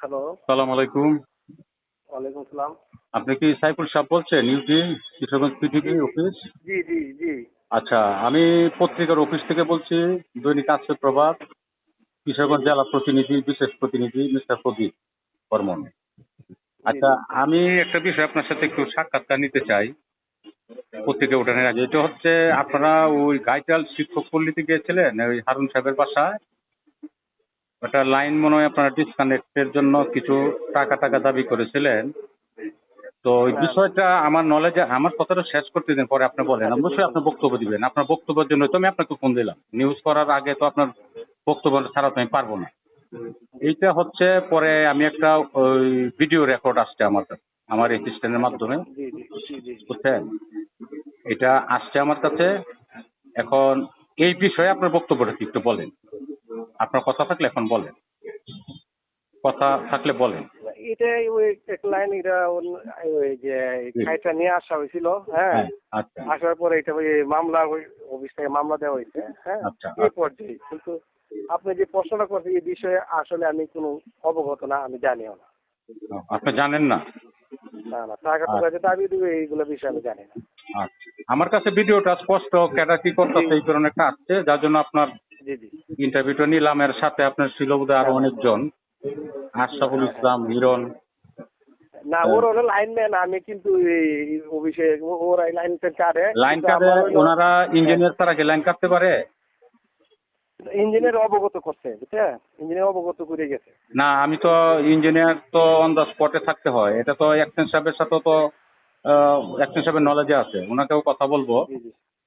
Hello. সালাম আলাইকুম। ওয়ালাইকুম সালাম। আপনি কি সাইফুল সাহেব বলছেন ইউটি কিশোরগঞ্জ পিটিভি অফিস? জি জি জি। আচ্ছা আমি পত্রিকার অফিস থেকে বলছি দৈনিক আজকে প্রভাত কিশোরগঞ্জ জেলা প্রতিনিধি বিশেষ প্রতিনিধি মিস্টার প্রদীপ বর্মন। আচ্ছা আমি একটা বিষয় আপনার সাথে একটু সাক্ষাৎকার নিতে চাই পত্রিকা ওঠানোর আগে। এটা হচ্ছে আপনারা ওই গাইটাল শিক্ষক পল্লীতে গিয়েছিলেন ওই হারুন সাহেবের বাসায়? ওটা লাইন মনে হয় আপনারা ডিসকানেক্টের জন্য কিছু টাকা টাকা দাবি করেছিলেন। তো ওই হ্যাঁ। বিষয়টা আমার নলেজে আমার কথাটা শেষ করতে দিন পরে আপনি বলেন। অবশ্যই আপনি বক্তব্য দিবেন। আপনার বক্তব্যের জন্য তো আমি আপনাকে ফোন দিলাম। নিউজ করার আগে তো আপনার বক্তব্য ছাড়া তো আমি পারব না। এইটা হচ্ছে পরে আমি একটা ওই ভিডিও রেকর্ড আসছে আমার কাছে আমার মাধ্যমে। জি জি জি। বুঝছেন? এটা আসছে আমার কাছে। এখন এই বিষয়ে আপনার বক্তব্যটা কি একটু বলেন। আপনার কথা থাকলে এখন বলেন। কথা থাকলে বলেন। এটাই ওই এক লাইন এটা ওই যে খাইটা নিয়ে আসা হয়েছিল হ্যাঁ? হ্যাঁ আচ্ছা। আসার পরে এটা ওই মামলা ওই অফিস থেকে মামলা দেওয়া হয়েছে হ্যাঁ? আচ্ছা, এই পর্যায়ে। কিন্তু আপনি যে প্রশ্নটা করছেন এই বিষয়ে আসলে আমি কোনো অবগত না আমি জানিও না। আপনি জানেন না? না না টাকা টাকা যে দাবি দেবে এইগুলো বিষয়ে আমি জানি না। আচ্ছা। আমার কাছে ভিডিওটা স্পষ্ট ক্যাডা কি করতেছে এই ধরনের একটা আসছে যার জন্য আপনার ইন্টারভিউটা নিলাম এর সাথে আপনার ছিল বোধহয় আরও অনেকজন। আশরাফুল ইসলাম হিরণ। না ওর হলো লাইনম্যান আমি কিন্তু অফিসে ওর লাইন কাটে লাইন কাটে ওনারা ইঞ্জিনিয়ার ছাড়া কি লাইন কাটতে পারে? ইঞ্জিনিয়ার অবগত করছে বুঝছেন? ইঞ্জিনিয়ার অবগত করে গেছে। না আমি তো ইঞ্জিনিয়ার তো অন দ্য স্পটে থাকতে হয়। এটা তো অ্যাকশন সাহেবের সাথে তো অ্যাকশন সাহেবের নলেজে আছে। ওনাকেও কথা বলব।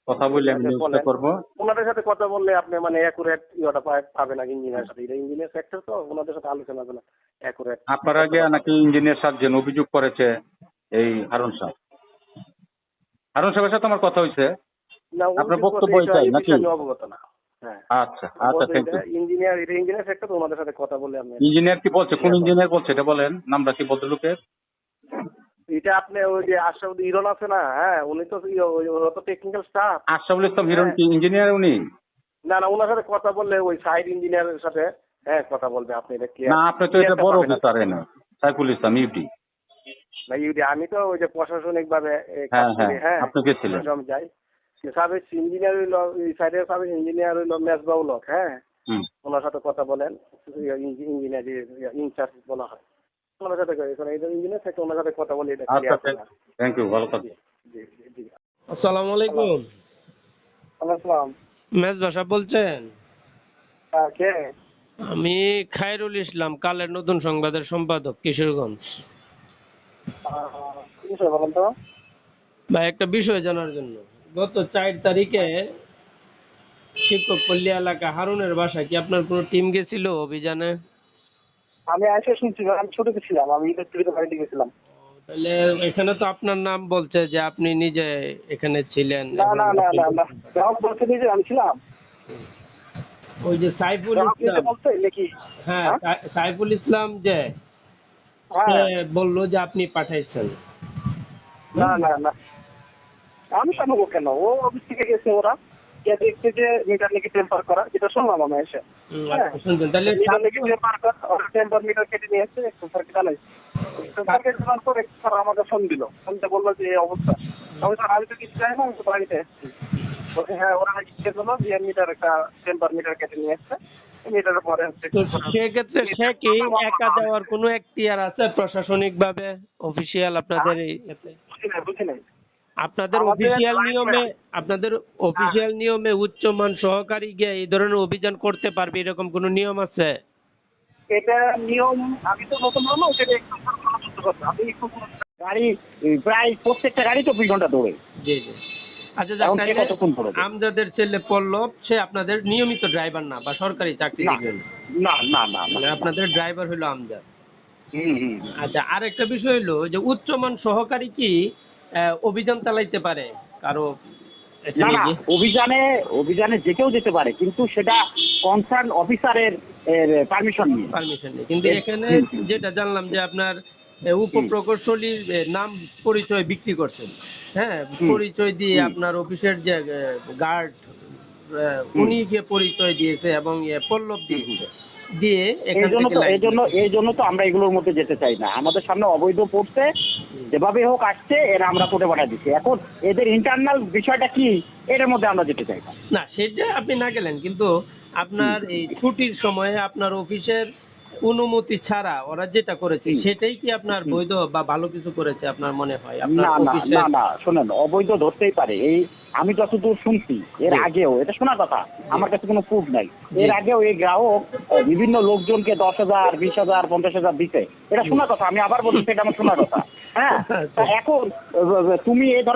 কথা বললে আমি বলেন। করব। ওনাদের সাথে কথা বললে আপনি মানে অ্যাকুরেট ইয়েটা পাবেন না ইঞ্জিনিয়ার সাথে? এটা ইঞ্জিনিয়ার সেক্টর তো ওনাদের সাথে আলোচনা করলে অ্যাকুরেট আপনার আগে নাকি ইঞ্জিনিয়ার সার্জেন অভিযোগ করেছে এই হারুন সাহেব? হারুন সাহেবের সাথে আমার কথা হয়েছে। আপনার বক্তব্য এটা নাকি? অবগত না। হ্যাঁ। আচ্ছা আচ্ছা থ্যাংক ইউ ইঞ্জিনিয়ার এটা ইঞ্জিনিয়ার সেক্টর তো ওনাদের সাথে কথা বললে আপনি ইঞ্জিনিয়ার কি বলছে? কোন ইঞ্জিনিয়ার বলছে? এটা বলেন। নামটা কি ভদ্রলোকের? এটা আপনি ওই যে আশরাফ ইরন আছে না? হ্যাঁ উনি তো ইয়ে- তো টেকনিক্যাল স্টাফ আশরাফুল ইসলাম হিরণ কি ইঞ্জিনিয়ার উনি? না না ওনার সাথে কথা বললে ওই সাইড ইঞ্জিনিয়ারের সাথে হ্যাঁ কথা বলবে আপনি এটা clear- না আপনি তো এটা বড় অফিসার না সাইফুল ইসলাম ইউটি না ইউডি আমি তো ওই যে প্রশাসনিক ভাবে হ্যাঁ, হ্যাঁ, আপনি গেছিলেন। আমি যাই। সাবেক ইঞ্জিনিয়ার হইল সাইডের সাবেক ইঞ্জিনিয়ার হইল মেজবাউল হ্যাঁ। ওনার সাথে কথা বলেন ইঞ্জিনিয়ার ইনচার্জ বলা হয়। ওনার সাথে ইঞ্জিনিয়ার থেকে ওনার সাথে কথা বলে এটা আচ্ছা থ্যাংক ইউ ভালো থাকবেন জি জি জি আসসালামু আলাইকুম। আসসালাম। মেজ ভাষা বলছেন? হ্যাঁ, কে? আমি খায়রুল ইসলাম কালের নতুন সংবাদের সম্পাদক কিশোরগঞ্জ। ভাই একটা বিষয় জানার জন্য। গত চার তারিখে শিক্ষক পল্লী এলাকা হারুনের বাসায় কি আপনার কোনো টিম গেছিল অভিযানে? আমি শুনছি আমি ছোট ছিলাম আমি বাড়িতে গেছিলাম। তাহলে এখানে তো আপনার নাম বলছে যে আপনি নিজে এখানে ছিলেন না না না না না। গ্রাহক বলতে যে আমি ছিলাম। ওই যে সাইফুল ইসলাম। বলতে নাকি? হ্যাঁ সাই- সাইফুল ইসলাম যে হ্যাঁ। বলল যে আপনি পাঠাইছেন। না না না। আমি শুনব কেন? ও অফিস থেকে গেছে ওরা। গিয়ে দেখছে যে মিটার নাকি টেম্পার করা যেটা শুনলাম আমি এসে। তাহলে মিটার নাকি টেম্পার করা ওরা টেম্পার মিটার কেটে নিয়ে এসে আনাইছে আনার পরে স্যার আমাকে ফোন দিল। ফোনতে বলল যে এই অবস্থা। আমি স্যার আমি তো কিছু জানি না আমি তো বাড়িতে এসেছি হ্যাঁ ওরা নাকি যে মিটার একটা টেম্পার মিটার কেটে নিয়ে এসছে। মিটারের পরে হচ্ছে সেক্ষেত্রে সে কি একা দেওয়ার কোনো এখতিয়ার আছে প্রশাসনিক ভাবে অফিসিয়াল আপনাদের এই? বুঝি নাই বুঝি নাই। আপনাদের অফিসিয়াল নিয়মে আপনাদের অফিসিয়াল নিয়মে উচ্চমান সহকারী গিয়ে এই ধরনের অভিযান করতে পারবে এরকম কোনো নিয়ম আছে? এটা নিয়ম আমি তো নতুন সেটা একটু করতে আমি একটু গাড়ি প্রায় প্রত্যেকটা গাড়ি চব্বিশ ঘণ্টা দৌড়ে। জি জি। আচ্ছা? আমজাদের ছেলে পল্লব সে আপনাদের নিয়মিত ড্রাইভার না বা সরকারি চাকরি না। না না না মানে আপনাদের ড্রাইভার হলো আমজাদ। হুম হুম আচ্ছা আরেকটা বিষয় হলো যে উচ্চমান সহকারী কি? অভিযান চালাইতে পারে কারও অভিযানে অভিযানে যে কেউ যেতে পারে কিন্তু সেটা কনসার্ন অফিসারের পারমিশন নিয়ে। পারমিশন নেই কিন্তু এখানে। যেটা জানলাম যে আপনার উপপ্রকৌশলীর নাম পরিচয় বিক্রি করছেন। হ্যাঁ পরিচয় দিয়ে আপনার অফিসের যে গার্ড উনি যে পরিচয় দিয়েছে এবং পল্লব দিয়েছে। দিয়ে এই জন্য তো এই জন্য এই জন্য তো আমরা এগুলোর মধ্যে যেতে চাই না। আমাদের সামনে অবৈধ পড়ছে যেভাবে হোক আসছে এরা আমরা কোর্টে পাঠিয়ে দিচ্ছি। এখন এদের ইন্টারনাল বিষয়টা কি এটার মধ্যে আমরা যেতে চাই না। না সেটা আপনি না গেলেন কিন্তু আপনার এই ছুটির সময়ে আপনার অফিসের অনুমতি ছাড়া ওরা যেটা করেছে সেটাই কি আপনার বৈধ বা ভালো কিছু করেছে আপনার মনে হয়? না না না না শোনেন অবৈধ ধরতেই পারে। এই আমি যতদূর শুনছি এর আগেও এটা শোনা কথা আমার কাছে কোনো প্রুফ নাই। এর আগেও এই গ্রাহক বিভিন্ন লোকজনকে দশ হাজার বিশ হাজার পঞ্চাশ হাজার দিতে এটা শোনা কথা আমি আবার বলছি এটা আমার শোনা কথা। হ্যাঁ? তা এখন তুমি এই